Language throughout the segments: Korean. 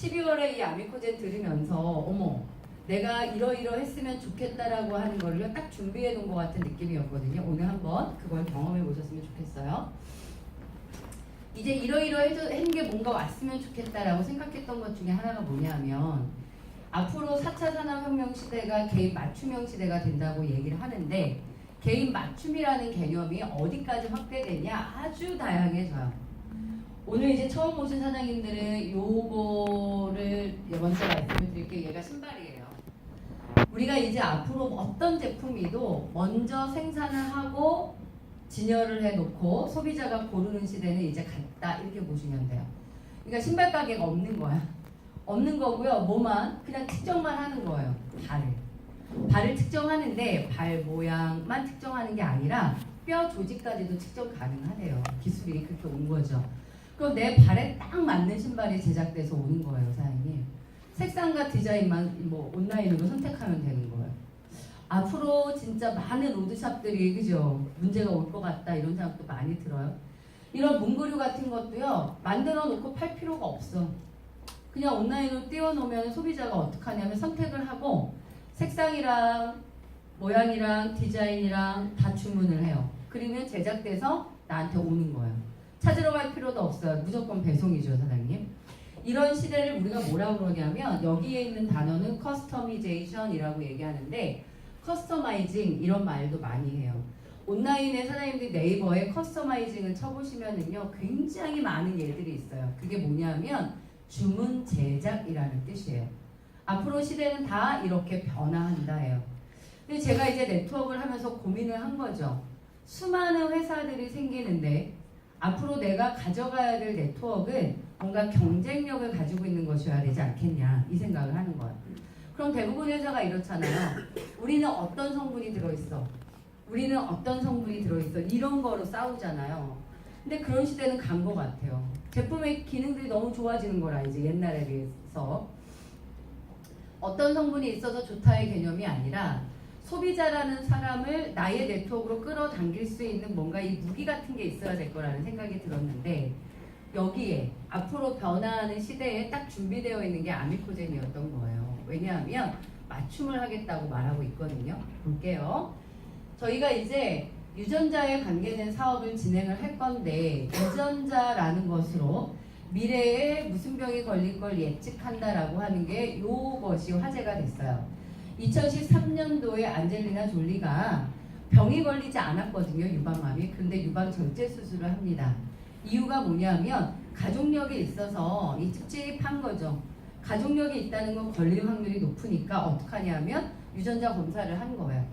12월에 이 아미코젠 들으면서 어머 내가 이러이러 했으면 좋겠다라고 하는 걸로 딱 준비해 놓은 것 같은 느낌이었거든요. 오늘 한번 그걸 경험해 보셨으면 좋겠어요. 이제 이러이러 한 게 뭔가 왔으면 좋겠다라고 생각했던 것 중에 하나가 뭐냐면 앞으로 4차 산업혁명 시대가 개인 맞춤형 시대가 된다고 얘기를 하는데 개인 맞춤이라는 개념이 어디까지 확대되냐 아주 다양해져요. 오늘 이제 처음 오신 사장님들은 요거를 먼저 말씀을 드릴게요. 얘가 신발이에요. 우리가 이제 앞으로 어떤 제품이도 먼저 생산을 하고 진열을 해놓고 소비자가 고르는 시대는 이제 갔다 이렇게 보시면 돼요. 그러니까 신발 가게가 없는 거야. 없는 거고요. 뭐만 그냥 측정만 하는 거예요. 발을. 발을 측정하는데 발 모양만 측정하는 게 아니라 뼈 조직까지도 측정 가능하대요. 기술이 그렇게 온 거죠. 그럼 내 발에 딱 맞는 신발이 제작돼서 오는 거예요, 사장님. 색상과 디자인만 뭐 온라인으로 선택하면 되는 거예요. 앞으로 진짜 많은 로드샵들이 그죠 문제가 올 것 같다 이런 생각도 많이 들어요. 이런 문구류 같은 것도요 만들어 놓고 팔 필요가 없어. 그냥 온라인으로 띄워놓으면 소비자가 어떻게 하냐면 선택을 하고 색상이랑 모양이랑 디자인이랑 다 주문을 해요. 그러면 제작돼서 나한테 오는 거예요. 찾으러 갈 필요도 없어요. 무조건 배송이죠, 사장님. 이런 시대를 우리가 뭐라고 그러냐면 여기에 있는 단어는 커스터미제이션이라고 얘기하는데 커스터마이징 이런 말도 많이 해요. 온라인에 사장님들이 네이버에 커스터마이징을 쳐보시면은요 굉장히 많은 예들이 있어요. 그게 뭐냐면 주문 제작이라는 뜻이에요. 앞으로 시대는 다 이렇게 변화한다예요. 근데 제가 이제 네트워크를 하면서 고민을 한 거죠. 수많은 회사들이 생기는데 앞으로 내가 가져가야 될 네트워크는 뭔가 경쟁력을 가지고 있는 것이어야 되지 않겠냐 이 생각을 하는 거예요. 그럼 대부분 회사가 이렇잖아요. 우리는 어떤 성분이 들어있어? 우리는 어떤 성분이 들어있어? 이런 거로 싸우잖아요. 근데 그런 시대는 간 것 같아요. 제품의 기능들이 너무 좋아지는 거라 이제 옛날에 비해서 어떤 성분이 있어서 좋다의 개념이 아니라 소비자라는 사람을 나의 네트워크로 끌어당길 수 있는 뭔가 이 무기 같은 게 있어야 될 거라는 생각이 들었는데 여기에 앞으로 변화하는 시대에 딱 준비되어 있는 게 아미코젠이었던 거예요. 왜냐하면 맞춤을 하겠다고 말하고 있거든요. 볼게요. 저희가 이제 유전자에 관계된 사업을 진행을 할 건데 유전자라는 것으로 미래에 무슨 병이 걸릴 걸 예측한다라고 하는 게 이것이 화제가 됐어요. 2013년도에 안젤리나 졸리가 병이 걸리지 않았거든요, 유방암이. 근데 유방 절제 수술을 합니다. 이유가 뭐냐면 가족력이 있어서 이 특집한 거죠. 가족력이 있다는 건 걸릴 확률이 높으니까 어떻게 하냐면 유전자 검사를 한 거예요.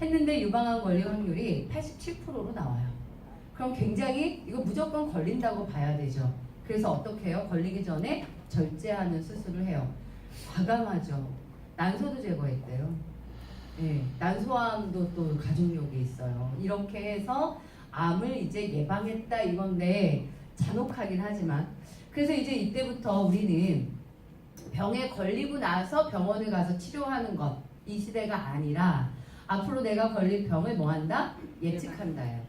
했는데 유방암 걸릴 확률이 87%로 나와요. 그럼 굉장히 이거 무조건 걸린다고 봐야 되죠. 그래서 어떻게 해요? 걸리기 전에 절제하는 수술을 해요. 과감하죠. 난소도 제거했대요. 예, 난소암도 또 가족력이 있어요. 이렇게 해서 암을 이제 예방했다 이건데 잔혹하긴 하지만 그래서 이제 이때부터 우리는 병에 걸리고 나서 병원에 가서 치료하는 것 이 시대가 아니라 앞으로 내가 걸릴 병을 뭐 한다? 예측한다요.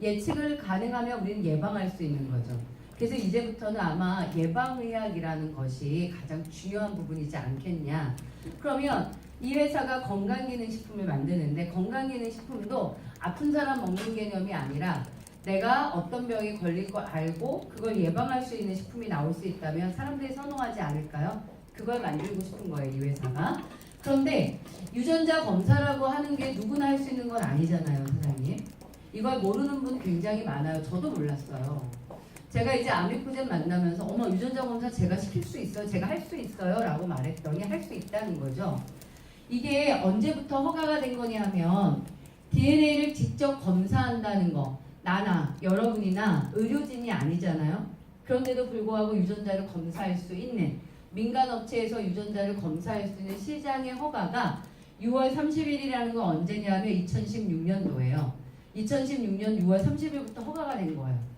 예측을 가능하면 우리는 예방할 수 있는 거죠. 그래서 이제부터는 아마 예방의학이라는 것이 가장 중요한 부분이지 않겠냐. 그러면 이 회사가 건강기능식품을 만드는데 건강기능식품도 아픈 사람 먹는 개념이 아니라 내가 어떤 병이 걸릴 걸 알고 그걸 예방할 수 있는 식품이 나올 수 있다면 사람들이 선호하지 않을까요? 그걸 만들고 싶은 거예요, 이 회사가. 그런데 유전자 검사라고 하는 게 누구나 할 수 있는 건 아니잖아요, 사장님. 이걸 모르는 분 굉장히 많아요. 저도 몰랐어요. 제가 이제 아미코젠 만나면서 어머 유전자 검사 제가 시킬 수 있어요, 제가 할 수 있어요 라고 말했더니 할 수 있다는 거죠. 이게 언제부터 허가가 된 거냐면 DNA를 직접 검사한다는 거 나나 여러분이나 의료진이 아니잖아요. 그런데도 불구하고 유전자를 검사할 수 있는 민간 업체에서 유전자를 검사할 수 있는 시장의 허가가 6월 30일이라는 건 언제냐면 2016년도예요. 2016년 6월 30일부터 허가가 된 거예요.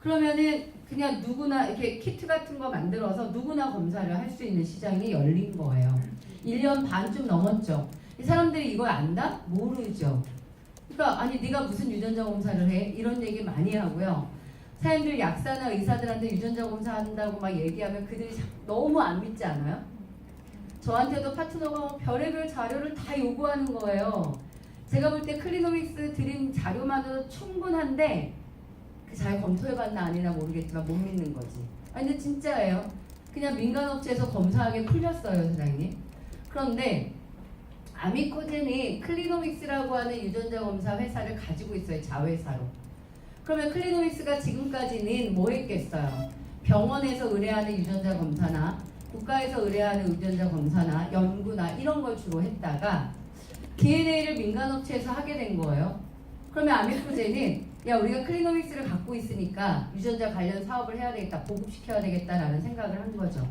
그러면은 그냥 누구나 이렇게 키트 같은 거 만들어서 누구나 검사를 할 수 있는 시장이 열린 거예요. 1년 반쯤 넘었죠. 이 사람들이 이걸 안다? 모르죠. 그러니까 아니 네가 무슨 유전자 검사를 해? 이런 얘기 많이 하고요. 사람들 약사나 의사들한테 유전자 검사한다고 막 얘기하면 그들이 자- 너무 안 믿지 않아요? 저한테도 파트너가 별의별 자료를 다 요구하는 거예요. 제가 볼 때 클리노믹스 드린 자료만으로 충분한데 그 잘 검토해봤나 아니나 모르겠지만 못 믿는 거지. 아니 근데 진짜예요. 그냥 민간업체에서 검사하게 풀렸어요, 사장님. 그런데 아미코젠이 클리노믹스라고 하는 유전자 검사 회사를 가지고 있어요, 자회사로. 그러면 클리노믹스가 지금까지는 뭐 했겠어요? 병원에서 의뢰하는 유전자 검사나 국가에서 의뢰하는 유전자 검사나 연구나 이런 걸 주로 했다가 DNA를 민간업체에서 하게 된 거예요. 그러면 아미코젠은 야 우리가 클리노믹스를 갖고 있으니까 유전자 관련 사업을 해야 되겠다, 보급시켜야 되겠다라는 생각을 한 거죠.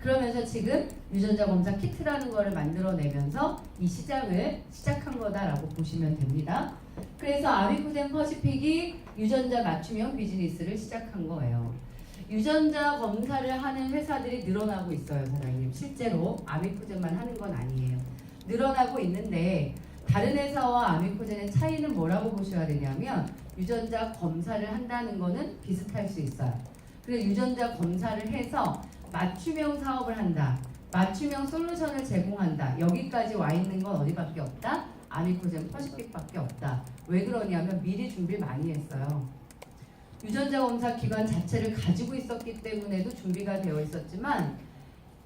그러면서 지금 유전자 검사 키트라는 거를 만들어내면서 이 시장을 시작한 거다라고 보시면 됩니다. 그래서 아미코젠 퍼시픽이 유전자 맞춤형 비즈니스를 시작한 거예요. 유전자 검사를 하는 회사들이 늘어나고 있어요, 사장님. 실제로 아미코젠만 하는 건 아니에요. 늘어나고 있는데 다른 회사와 아미코젠의 차이는 뭐라고 보셔야 되냐면 유전자 검사를 한다는 거는 비슷할 수 있어요. 그래서 유전자 검사를 해서 맞춤형 사업을 한다. 맞춤형 솔루션을 제공한다. 여기까지 와 있는 건 어디밖에 없다? 아미코젠 퍼시픽밖에 없다. 왜 그러냐면 미리 준비를 많이 했어요. 유전자 검사 기관 자체를 가지고 있었기 때문에도 준비가 되어 있었지만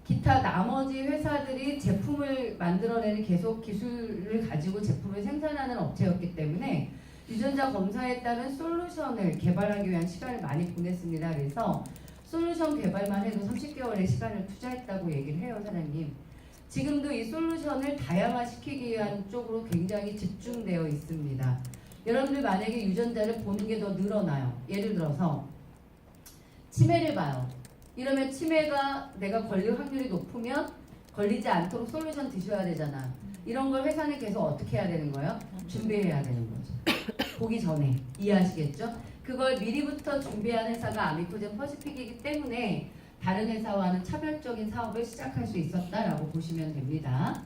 기타 나머지 회사들이 제품을 만들어내는 계속 기술을 가지고 제품을 생산하는 업체였기 때문에 유전자 검사에 따른 솔루션을 개발하기 위한 시간을 많이 보냈습니다. 그래서 솔루션 개발만 해도 30개월의 시간을 투자했다고 얘기를 해요, 사장님. 지금도 이 솔루션을 다양화시키기 위한 쪽으로 굉장히 집중되어 있습니다. 여러분들 만약에 유전자를 보는 게 더 늘어나요. 예를 들어서 치매를 봐요. 이러면 치매가 내가 걸릴 확률이 높으면 걸리지 않도록 솔루션 드셔야 되잖아. 이런 걸 회사는 계속 어떻게 해야 되는 거예요? 준비해야 되는 거죠. 보기 전에 이해하시겠죠? 그걸 미리부터 준비한 회사가 아미코젠 퍼시픽이기 때문에 다른 회사와는 차별적인 사업을 시작할 수 있었다라고 보시면 됩니다.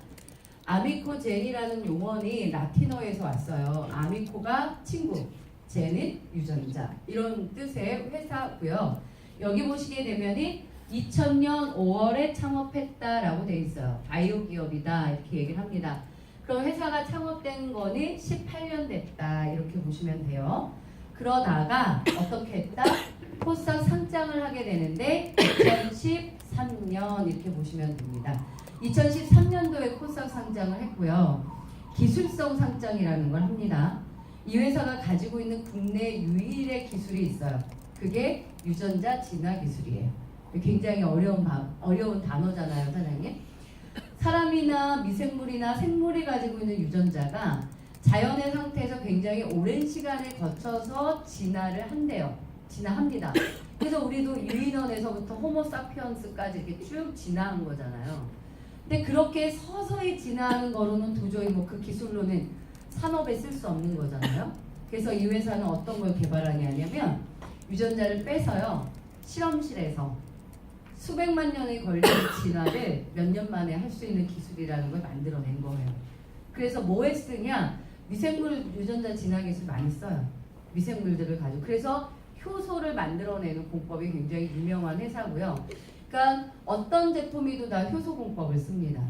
아미코젠이라는 용어는 라틴어에서 왔어요. 아미코가 친구, 젠은 유전자 이런 뜻의 회사고요. 여기 보시게 되면이 2000년 5월에 창업했다라고 돼 있어요. 바이오 기업이다 이렇게 얘기를 합니다. 그럼 회사가 창업된 거는 18년 됐다 이렇게 보시면 돼요. 그러다가 어떻게 했다? 코스닥 상장을 하게 되는데 2013년 이렇게 보시면 됩니다. 2013년도에 코스닥 상장을 했고요. 기술성 상장이라는 걸 합니다. 이 회사가 가지고 있는 국내 유일의 기술이 있어요. 그게 유전자 진화 기술이에요. 굉장히 어려운 바- 어려운 단어잖아요, 사장님. 사람이나 미생물이나 생물이 가지고 있는 유전자가 자연의 상태에서 굉장히 오랜 시간을 거쳐서 진화를 한대요. 진화합니다. 그래서 우리도 유인원에서부터 호모사피언스까지 이렇게 쭉 진화한 거잖아요. 근데 그렇게 서서히 진화하는 거로는 도저히 뭐 그 기술로는 산업에 쓸 수 없는 거잖아요. 그래서 이 회사는 어떤 걸 개발하냐면 유전자를 빼서요 실험실에서 수백만 년이 걸리는 진화를 몇 년 만에 할 수 있는 기술이라는 걸 만들어낸 거예요. 그래서 뭐에 쓰냐 미생물 유전자 진화 기술 많이 써요. 미생물들을 가지고 그래서 효소를 만들어내는 공법이 굉장히 유명한 회사고요. 그러니까 어떤 제품이도 다 효소 공법을 씁니다.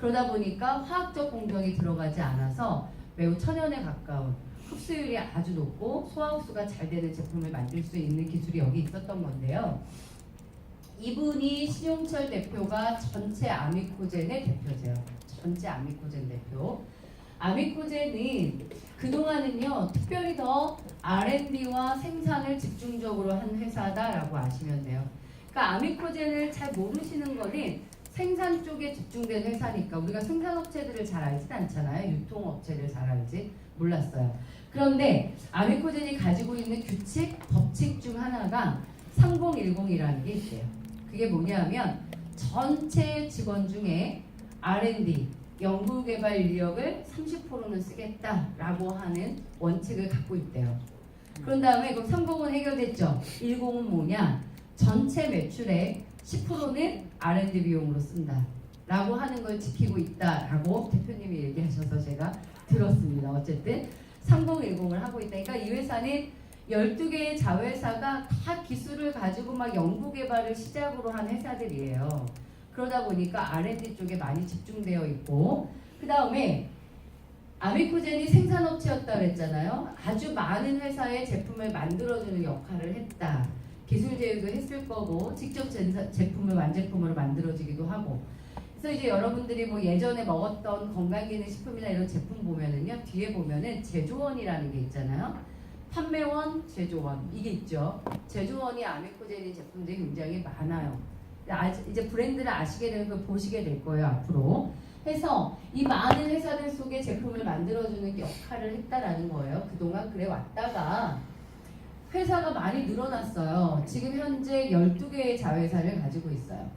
그러다 보니까 화학적 공정이 들어가지 않아서 매우 천연에 가까운 흡수율이 아주 높고 소화흡수가 잘 되는 제품을 만들 수 있는 기술이 여기 있었던 건데요. 이분이 신용철 대표가 전체 아미코젠의 대표세요. 전체 아미코젠 대표. 아미코젠은 그동안은요 특별히 더 R&D와 생산을 집중적으로 한 회사다라고 아시면 돼요. 그러니까 아미코젠을 잘 모르시는 거는 생산 쪽에 집중된 회사니까 우리가 생산업체들을 잘 알진 않잖아요. 유통업체를 잘 알지 몰랐어요. 그런데 아미코젠이 가지고 있는 규칙, 법칙 중 하나가 3010이라는 게 있대요. 그게 뭐냐면 전체 직원 중에 R&D 연구개발 인력을 30%는 쓰겠다라고 하는 원칙을 갖고 있대요. 그런 다음에 그럼 30은 해결됐죠. 10은 뭐냐? 전체 매출의 10%는 R&D 비용으로 쓴다. 라고 하는 걸 지키고 있다라고 대표님이 얘기하셔서 제가 들었습니다. 어쨌든 3010을 하고 있다. 그러니까 이 회사는 12개의 자회사가 다 기술을 가지고 막 연구 개발을 시작으로 한 회사들이에요. 그러다 보니까 R&D 쪽에 많이 집중되어 있고 그 다음에 아미코젠이 생산업체였다 그랬잖아요. 아주 많은 회사의 제품을 만들어주는 역할을 했다. 기술 제휴도 했을 거고 직접 제- 제품을 완제품으로 만들어지기도 하고 그래서 이제 여러분들이 뭐 예전에 먹었던 건강기능식품이나 이런 제품 보면은요 뒤에 보면은 제조원이라는 게 있잖아요 판매원, 제조원 이게 있죠 제조원이 아미코젠인 제품들이 굉장히 많아요 아- 이제 브랜드를 아시게 되면 그 보시게 될 거예요 앞으로 해서 이 많은 회사들 속에 제품을 만들어주는 역할을 했다라는 거예요 그동안 그래 왔다가 회사가 많이 늘어났어요. 지금 현재 12개의 자회사를 가지고 있어요.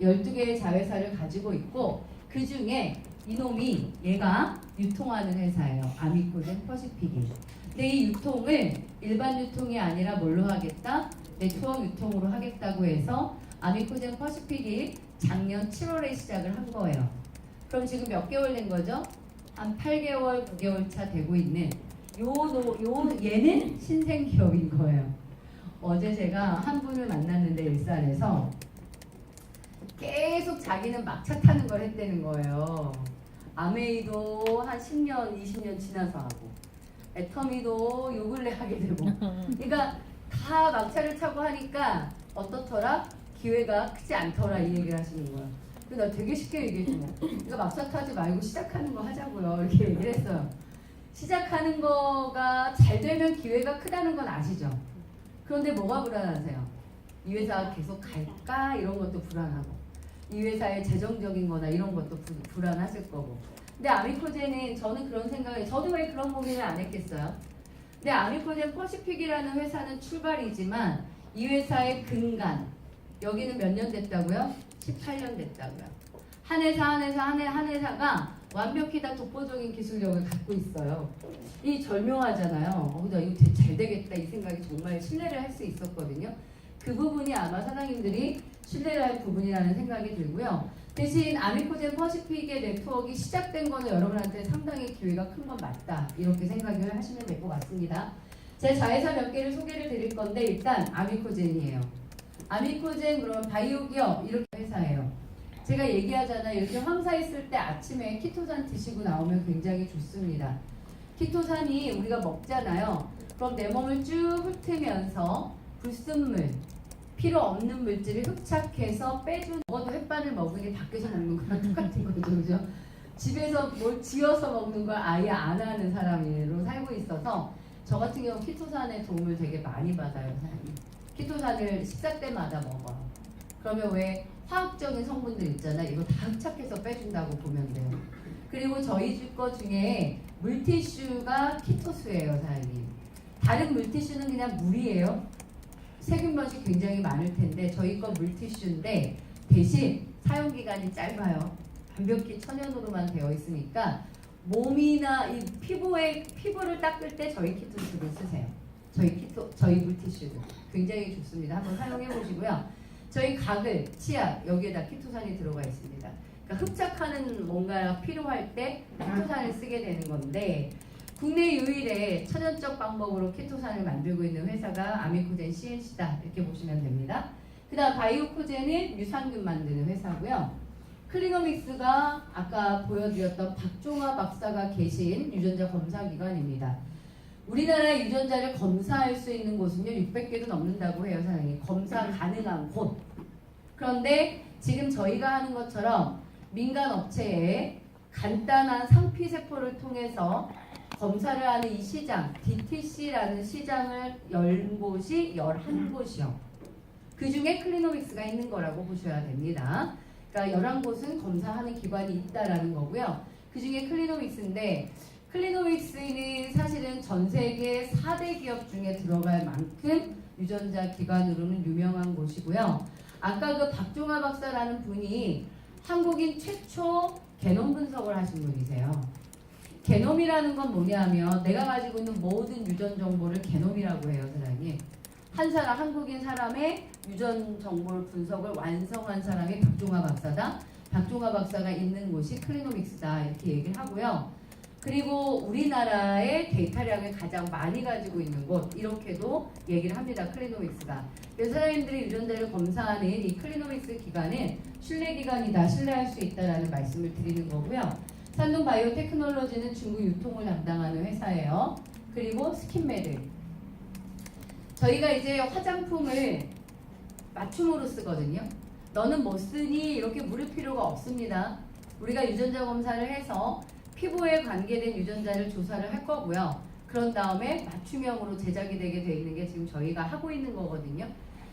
12개의 자회사를 가지고 있고 그 중에 이놈이 얘가 유통하는 회사예요. 아미코젠 퍼시픽이. 근데 이 유통을 일반 유통이 아니라 뭘로 하겠다? 네트워크 유통으로 하겠다고 해서 아미코젠 퍼시픽이 작년 7월에 시작을 한 거예요. 그럼 지금 몇 개월 된 거죠? 한 8개월, 9개월 차 되고 있는 요, 노- 요 얘는 신생 기업인 거예요. 어제 제가 한 분을 만났는데 일산에서 계속 자기는 막차 타는 걸 했다는 거예요. 아메이도 한 10년, 20년 지나서 하고 애터미도 요 근래 하게 되고 그러니까 다 막차를 타고 하니까 어떻더라? 기회가 크지 않더라 이 얘기를 하시는 거예요. 그래서 나 되게 쉽게 얘기해줘. 그러니까 막차 타지 말고 시작하는 거 하자고요. 이렇게 얘기를 했어요. 시작하는 거가 잘 되면 기회가 크다는 건 아시죠? 그런데 뭐가 불안하세요? 이 회사가 계속 갈까? 이런 것도 불안하고 이 회사의 재정적인 거나 이런 것도 부- 불안하실 거고 근데 아미코젠은 저는 그런 생각을 저도 왜 그런 고민을 안 했겠어요? 근데 아미코젠 퍼시픽이라는 회사는 출발이지만 이 회사의 근간 여기는 몇 년 됐다고요? 18년 됐다고요. 한 회사 한 회사 한, 회, 한 회사가 완벽히 다 독보적인 기술력을 갖고 있어요. 이 절묘하잖아요. 어, 나 이거 잘 되겠다 이 생각이 정말 신뢰를 할 수 있었거든요. 그 부분이 아마 사장님들이 신뢰를 할 부분이라는 생각이 들고요. 대신 아미코젠 퍼시픽의 네트워크가 시작된 거는 여러분한테 상당히 기회가 큰 건 맞다. 이렇게 생각을 하시면 될 것 같습니다. 제 자회사 몇 개를 소개를 드릴 건데 일단 아미코젠이에요. 아미코젠 그러면 바이오 기업 이렇게 회사예요. 제가 얘기하잖아요. 이렇게 황사 있을 때 아침에 키토산 드시고 나오면 굉장히 좋습니다. 키토산이 우리가 먹잖아요. 그럼 내 몸을 쭉 훑으면서 불순물, 필요 없는 물질을 흡착해서 빼준 먹어도 햇반을 게 밖에서 먹는 거랑 똑같은 거죠. 그죠? 집에서 뭘 지어서 먹는 걸 아예 안 하는 사람으로 살고 있어서 저 같은 경우 키토산의 도움을 되게 많이 받아요. 키토산을 식사 때마다 먹어요. 그러면 왜 화학적인 성분들 있잖아. 이거 다 흡착해서 빼준다고 보면 돼요. 그리고 저희 집 거 중에 물티슈가 키토수예요, 사장님. 다른 물티슈는 그냥 물이에요. 세균 번식 굉장히 많을 텐데 저희 거 물티슈인데 대신 사용 기간이 짧아요. 완벽히 천연으로만 되어 있으니까 몸이나 이 피부에 피부를 닦을 때 저희 키토수를 쓰세요. 저희 키토 저희 물티슈를 굉장히 좋습니다. 한번 사용해 보시고요. 저희 가글, 치약 여기에다 키토산이 들어가 있습니다. 그러니까 흡착하는 뭔가 필요할 때 키토산을 쓰게 되는 건데 국내 유일의 천연적 방법으로 키토산을 만들고 있는 회사가 아미코젠 CNC다 이렇게 보시면 됩니다. 그 다음 바이오코젠은 유산균 만드는 회사고요. 클리노믹스가 아까 보여드렸던 박종화 박사가 계신 유전자 검사 기관입니다. 우리나라 유전자를 검사할 수 있는 곳은요 600개도 넘는다고 해요 사장님 검사 가능한 곳 그런데 지금 저희가 하는 것처럼 민간 업체에 간단한 상피 세포를 통해서 검사를 하는 이 시장 DTC라는 시장을 연 곳이 11곳이요 그 중에 클리노믹스가 있는 거라고 보셔야 됩니다 그러니까 11곳은 검사하는 기관이 있다라는 거고요 그 중에 클리노믹스인데 클리노믹스는 사실은 전 세계 4대 기업 중에 들어갈 만큼 유전자 기관으로는 유명한 곳이고요. 아까 그 박종화 박사라는 분이 한국인 최초 게놈 분석을 하신 분이세요. 게놈이라는 건 뭐냐면 내가 가지고 있는 모든 유전 정보를 게놈이라고 해요, 사장님. 한 사람 한국인 사람의 유전 정보를 분석을 완성한 사람이 박종화 박사다. 박종화 박사가 있는 곳이 클리노믹스다 이렇게 얘기를 하고요. 그리고 우리나라의 데이터량을 가장 많이 가지고 있는 곳 이렇게도 얘기를 합니다. 클리노믹스가. 사람들이 유전자를 검사하는 이 클리노믹스 기관은 신뢰 기관이다, 신뢰할 수 있다라는 말씀을 드리는 거고요. 산동 바이오 테크놀로지는 중국 유통을 담당하는 회사예요. 그리고 스킨메드. 저희가 이제 화장품을 맞춤으로 쓰거든요. 너는 뭐 쓰니 이렇게 물을 필요가 없습니다. 우리가 유전자 검사를 해서 피부에 관계된 유전자를 조사를 할 거고요. 그런 다음에 맞춤형으로 제작이 되게 돼 있는 게 지금 저희가 하고 있는 거거든요.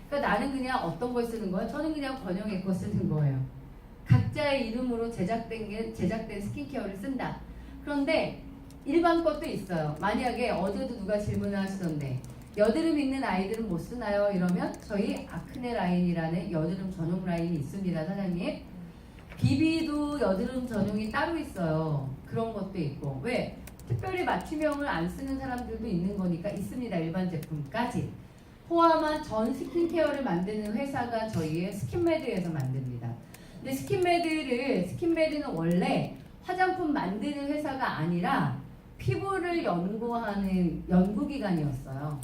그러니까 나는 그냥 어떤 걸 쓰는 거예요? 저는 그냥 권영의 거 쓰는 거예요. 각자의 이름으로 제작된 게 제작된 스킨케어를 쓴다. 그런데 일반 것도 있어요. 만약에 어제도 누가 질문을 하시던데 여드름 있는 아이들은 못 쓰나요? 이러면 저희 아크네 라인이라는 여드름 전용 라인이 있습니다, 사장님. 비비도 여드름 전용이 따로 있어요. 그런 것도 있고 왜 특별히 맞춤형을 안 쓰는 사람들도 있는 거니까 있습니다. 일반 제품까지 포함한 전 스킨케어를 만드는 회사가 저희의 스킨메드에서 만듭니다. 근데 스킨메드를 스킨메드는 원래 화장품 만드는 회사가 아니라 피부를 연구하는 연구기관이었어요.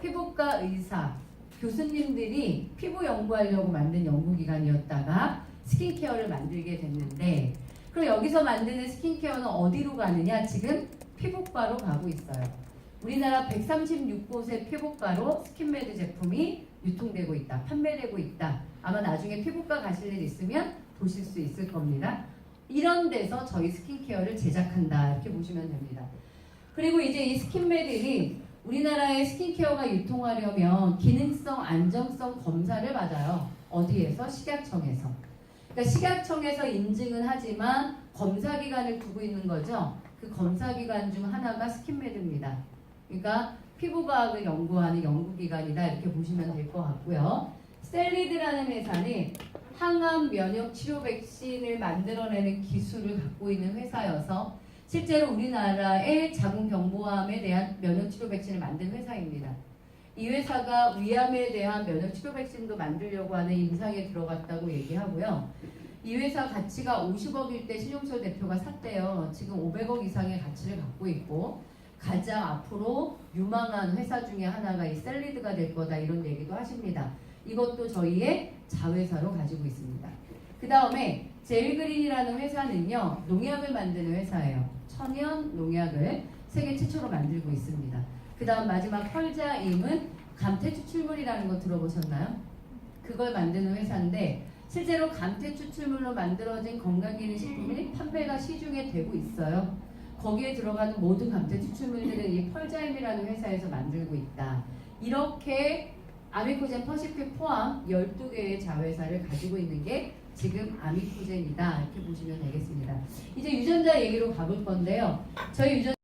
피부과 의사, 교수님들이 피부 연구하려고 만든 연구기관이었다가 스킨케어를 만들게 됐는데 그럼 여기서 만드는 스킨케어는 어디로 가느냐? 지금 피부과로 가고 있어요. 우리나라 136곳의 피부과로 스킨메드 제품이 유통되고 있다, 판매되고 있다. 아마 나중에 피부과 가실 일 있으면 보실 수 있을 겁니다. 이런 데서 저희 스킨케어를 제작한다 이렇게 보시면 됩니다. 그리고 이제 이 스킨메들이 우리나라의 스킨케어가 유통하려면 기능성 안정성 검사를 받아요. 어디에서? 식약청에서. 그러니까 식약청에서 인증은 하지만 검사 기관을 두고 있는 거죠. 그 검사 기관 중 하나가 스킨메드입니다. 그러니까 피부과학을 연구하는 연구기관이다 이렇게 보시면 될 것 같고요. 셀리드라는 회사는 항암 면역 치료 백신을 만들어내는 기술을 갖고 있는 회사여서 실제로 우리나라의 자궁경부암에 대한 면역 치료 백신을 만든 회사입니다. 이 회사가 위암에 대한 면역 치료 백신도 만들려고 하는 임상에 들어갔다고 얘기하고요. 이 회사 가치가 50억일 때 신용철 대표가 샀대요. 지금 500억 이상의 가치를 갖고 있고 가장 앞으로 유망한 회사 중에 하나가 이 셀리드가 될 거다 이런 얘기도 하십니다. 이것도 저희의 자회사로 가지고 있습니다. 그 다음에 제일그린이라는 회사는요 농약을 만드는 회사예요. 천연 농약을 세계 최초로 만들고 있습니다. 그 다음 마지막 펄자임은 감태 추출물이라는 거 들어보셨나요? 그걸 만드는 회사인데 실제로 감태 추출물로 만들어진 건강기능식품이 판매가 시중에 되고 있어요. 거기에 들어가는 모든 감태 추출물들은 이 펄자임이라는 회사에서 만들고 있다. 이렇게 아미코젠 퍼시픽 포함 12개의 자회사를 가지고 있는 게 지금 아미코젠이다. 이렇게 보시면 되겠습니다. 이제 유전자 얘기로 가볼 건데요. 저희 유전